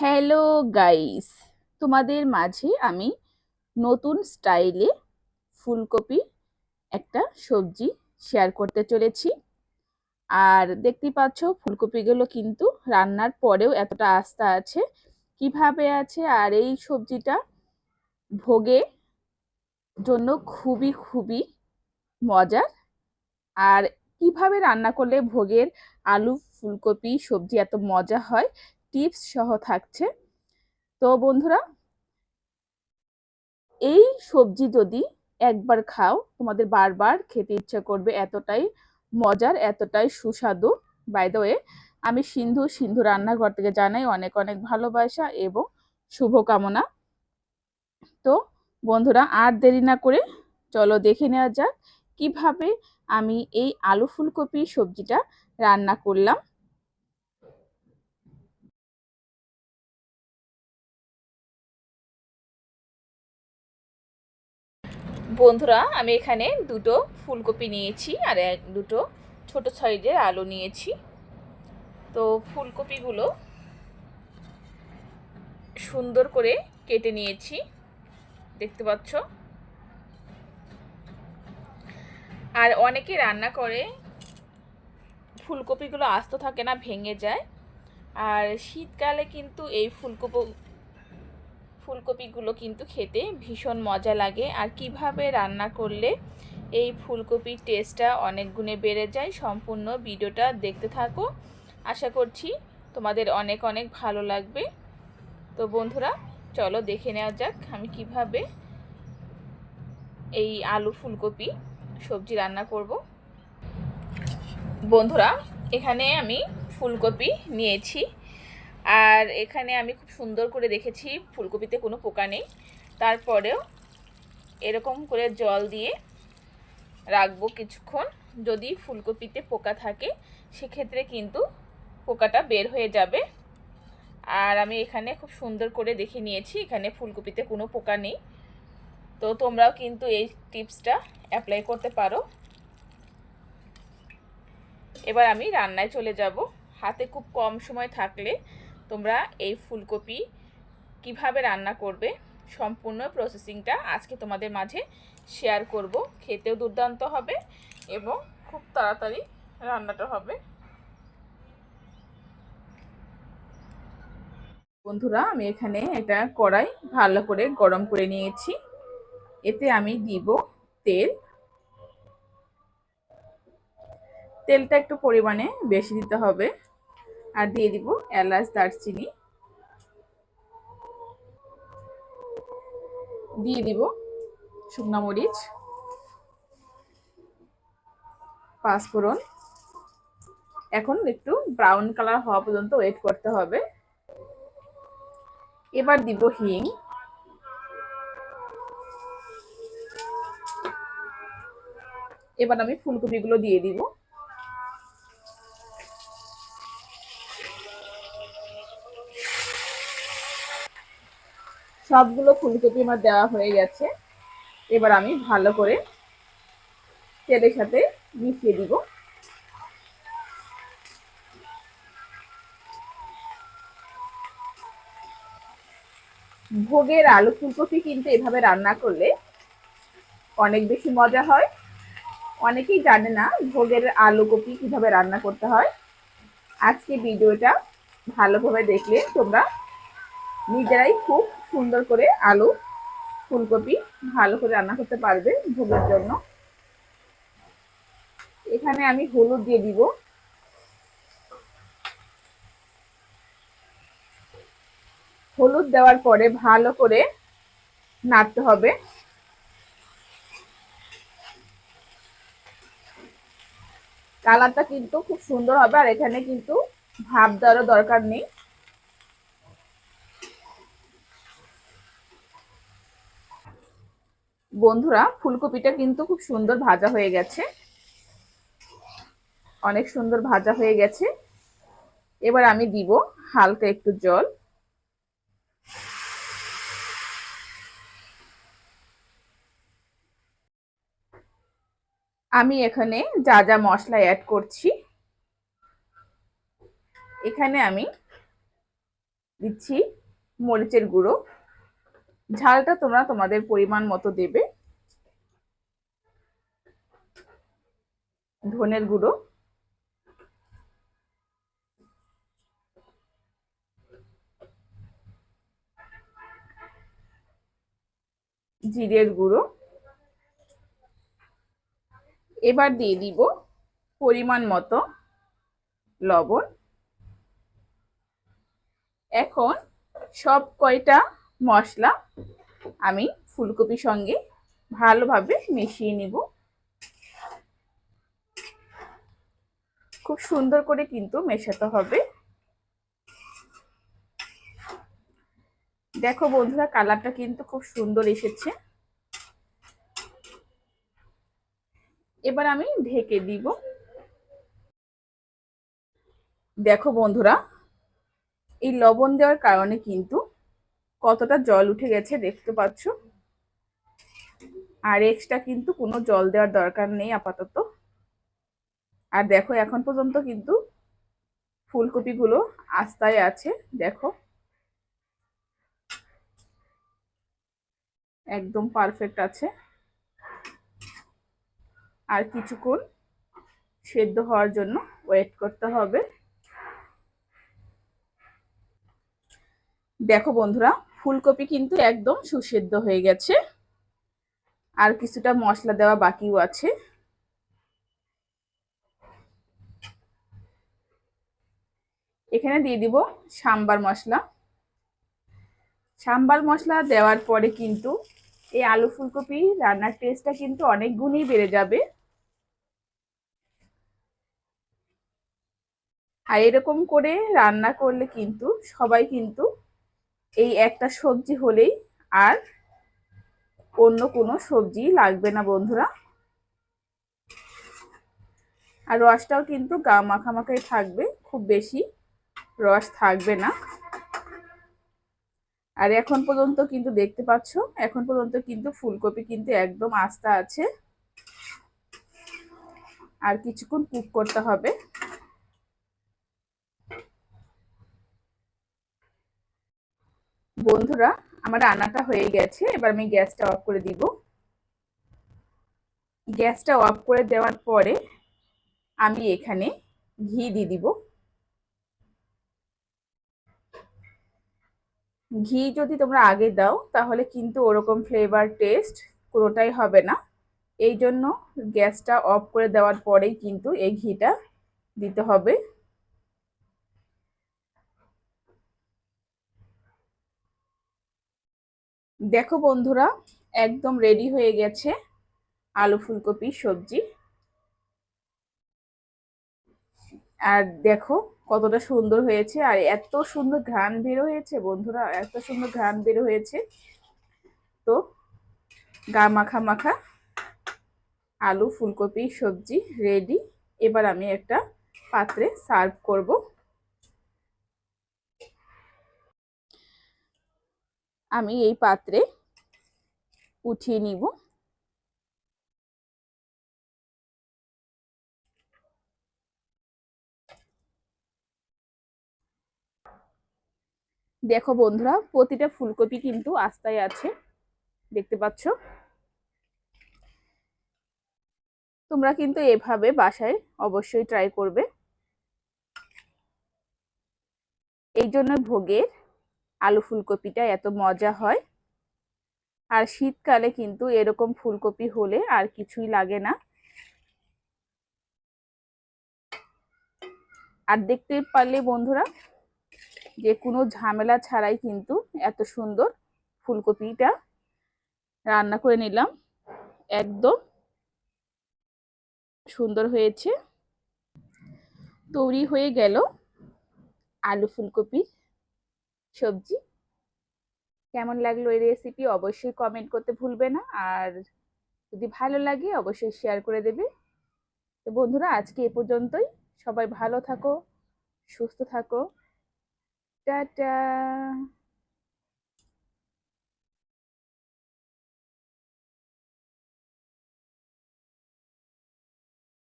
Hello guys, তোমাদের মাঝে আমি নতুন স্টাইলে ফুলকপি একটা সবজি শেয়ার করতে চলেছি। আর দেখতে পাচ্ছ, ফুলকপিগুলো কিন্তু রান্নার পরেও এতটা আস্থা আছে। কীভাবে আছে আর এই সবজিটা ভোগে জন্য খুবই খুবই মজার। আর কীভাবে রান্না করলে ভোগের আলু, ফুলকপি, সবজি এত মজা হয় টিপস সহ থাকছে। তো বন্ধুরা, এই সবজি যদি একবার খাও, তোমাদের বারবার খেতে ইচ্ছা করবে এতটাই মজার, এতটাই সুস্বাদু। বাই আমি সিন্ধু সিন্ধু রান্নাঘর থেকে জানাই অনেক অনেক ভালোবাসা এবং শুভকামনা। তো বন্ধুরা, আর দেরি না করে চলো দেখে নেওয়া যাক কীভাবে আমি এই আলু ফুলকপি সবজিটা রান্না করলাম। বন্ধুরা, আমি এখানে দুটো ফুলকপি নিয়েছি আর এক, দুটো ছোট সাইজের আলু নিয়েছি। তো ফুলকপিগুলো সুন্দর করে কেটে নিয়েছি, দেখতে পাচ্ছ? আর অনেকে রান্না করে, ফুলকপিগুলো আস্ত থাকে না, ভেঙে যায়। আর শীতকালে কিন্তু এই ফুলকপি ফুলকপিগুলো কিন্তু খেতে ভীষণ মজা লাগে। আর কীভাবে রান্না করলে এই ফুলকপির টেস্টটা অনেক গুণে বেড়ে যায় সম্পূর্ণ ভিডিওটা দেখতে থাকো। আশা করছি তোমাদের অনেক অনেক ভালো লাগবে। তো বন্ধুরা, চলো দেখে নেওয়া যাক আমি কীভাবে এই আলু ফুলকপি সবজি রান্না করব। বন্ধুরা, এখানে আমি ফুলকপি নিয়েছি। আর এখানে আমি খুব সুন্দর করে দেখেছি, ফুলকপিতে কোনো পোকা নেই। তারপরেও এরকম করে জল দিয়ে রাখব কিছুক্ষণ। যদি ফুলকপিতে পোকা থাকে, সেক্ষেত্রে কিন্তু পোকাটা বের হয়ে যাবে। আর আমি এখানে খুব সুন্দর করে দেখে নিয়েছি, এখানে ফুলকপিতে কোনো পোকা নেই। তো তোমরাও কিন্তু এই টিপসটা অ্যাপ্লাই করতে পারো। এবার আমি রান্নায় চলে যাব। হাতে খুব কম সময় থাকলে তোমরা এই ফুলকপি কীভাবে রান্না করবে সম্পূর্ণ প্রসেসিংটা আজকে তোমাদের মাঝে শেয়ার করব। খেতেও দুর্দান্ত হবে এবং খুব তাড়াতাড়ি রান্নাটা হবে। বন্ধুরা, আমি এখানে এটা কড়াই ভালো করে গরম করে নিয়েছি। এতে আমি দিব তেল। তেলটা একটু পরিমাণে বেশি দিতে হবে। আর দিয়ে দিব এলাচ, দারচিনি। দিয়ে দিব শুকনো মরিচ পাঁচফোড়ন এখন একটু ব্রাউন কালার হওয়া পর্যন্ত ওয়েট করতে হবে। এবার দিব হিং। এবার আমি ফুলকপিগুলো দিয়ে দিব। সবগুলো ফুলকপি আমার দেওয়া হয়ে গেছে। এবার আমি ভালো করে তেলের সাথে মিশিয়ে দিব। ভোগের আলু ফুলকপি কিন্তু এভাবে রান্না করলে অনেক বেশি মজা হয়। অনেকেই জানে না ভোগের আলু কপি কীভাবে রান্না করতে হয়। আজকে ভিডিওটা ভালোভাবে দেখলে তোমরা নিজেরাই খুব সুন্দর করে আলু, ফুলকপি ভালো করে রান্না করতে পারবে ভোগের জন্য। এখানে আমি হলুদ দিয়ে দিব। হলুদ দেওয়ার পরে ভালো করে নাড়তে হবে। কালারটা কিন্তু খুব সুন্দর হবে আর এখানে কিন্তু ভাব দেওয়ারও দরকার নেই। বন্ধুরা, ফুলকপিটা কিন্তু খুব সুন্দর ভাজা হয়ে গেছে। অনেক সুন্দর ভাজা হয়ে গেছে। এবার আমি দিব হালকা একটু জল। আমি এখানে যা যা মশলা অ্যাড করছি, এখানে আমি দিচ্ছি মরিচের গুঁড়ো। ঝালটা তোমরা তোমাদের পরিমাণ মতো দেবে। ধনের গুঁড়ো। জিরের গুঁড়ো। এবার দিয়ে দিব পরিমাণ মতো লবণ। এখন সব কয়টা মশলা আমি ফুলকপির সঙ্গে ভালোভাবে মিশিয়ে নিব। খুব সুন্দর করে কিন্তু মেশাতে হবে। দেখো বন্ধুরা, কালারটা কিন্তু খুব সুন্দর এসেছে। এবার আমি ঢেকে দিব। দেখো বন্ধুরা, এই লবণ দেওয়ার কারণে কিন্তু কতটা জল উঠে গেছে দেখতে পাচ্ছ। আর এক্সট্রা কিন্তু কোনো জল দেওয়ার দরকার নেই আপাতত। আর দেখো এখন পর্যন্ত কিন্তু ফুলকপিগুলো আস্তায় আছে, দেখো। একদম পারফেক্ট আছে। আর কিছুক্ষণ সেদ্ধ হওয়ার জন্য ওয়েট করতে হবে। দেখো বন্ধুরা ফুলকপি কিন্তু একদম সুসেদ্ধ হয়ে গেছে। আর কিছুটা মশলা দেওয়া বাকিও আছে। এখানে দিয়ে দিব সাম্বার মশলা। সাম্বার মশলা দেওয়ার পরে কিন্তু এই আলু ফুলকপি রান্নার টেস্টটা কিন্তু অনেক গুণই বেড়ে যাবে। আর এরকম করে রান্না করলে কিন্তু সবাই কিন্তু এই একটা সবজি হলেই আর অন্য কোনো সবজি লাগবে না, বন্ধুরা। আর রসটাও কিন্তু গা মাখামাখাই থাকবে, খুব বেশি রস থাকবে না। আর এখন পর্যন্ত কিন্তু দেখতে পাচ্ছ, এখন পর্যন্ত কিন্তু ফুলকপি কিন্তু একদম আস্তা আছে। আর কিছুক্ষণ কুক করতে হবে। বন্ধুরা, আমার রান্নাটা হয়ে গেছে। এবার আমি গ্যাসটা অফ করে দিব। গ্যাসটা অফ করে দেওয়ার পরে আমি এখানে ঘি দিয়ে দিব। ঘি যদি তোমরা আগে দাও, তাহলে কিন্তু ওরকম ফ্লেভার টেস্ট কোনোটাই হবে না। এই জন্য গ্যাসটা অফ করে দেওয়ার পরেই কিন্তু এই ঘিটা দিতে হবে। দেখো বন্ধুরা, একদম রেডি হয়ে গেছে আলু ফুলকপি, সবজি। আর দেখো কতটা সুন্দর হয়েছে, আর এত সুন্দর ঘ্রাণ বের হয়েছে বন্ধুরা, এত সুন্দর ঘ্রাণ বের হয়েছে। তো গা মাখা মাখা আলু, ফুলকপি, সবজি রেডি এবার আমি একটা পাত্রে সার্ভ করব। আমি এই পাত্রে উঠিয়ে নিব। দেখো বন্ধুরা, প্রতিটা ফুলকপি কিন্তু আস্তায় আছে। দেখতে পাচ্ছ? তোমরা কিন্তু এভাবে বাসায় অবশ্যই ট্রাই করবে। এই জন্য ভোগের আলু ফুলকপিটা এত মজা হয়। আর শীতকালে কিন্তু এরকম ফুলকপি হলে আর কিছুই লাগে না। আর দেখতে পারলে বন্ধুরা, যে কোনো ঝামেলা ছাড়াই কিন্তু এত সুন্দর ফুলকপিটা রান্না করে নিলাম। একদম সুন্দর হয়েছে। তৈরি হয়ে গেল আলু ফুলকপির সবজি। কেমন লাগল এই রেসিপি অবশ্যই কমেন্ট করতে ভুলবে না। আর যদি ভালো লাগে অবশ্যই শেয়ার করে দেবে। তো বন্ধুরা, আজকে এ পর্যন্তই। সবাই ভালো থাকো, সুস্থ থাকো। টাটা!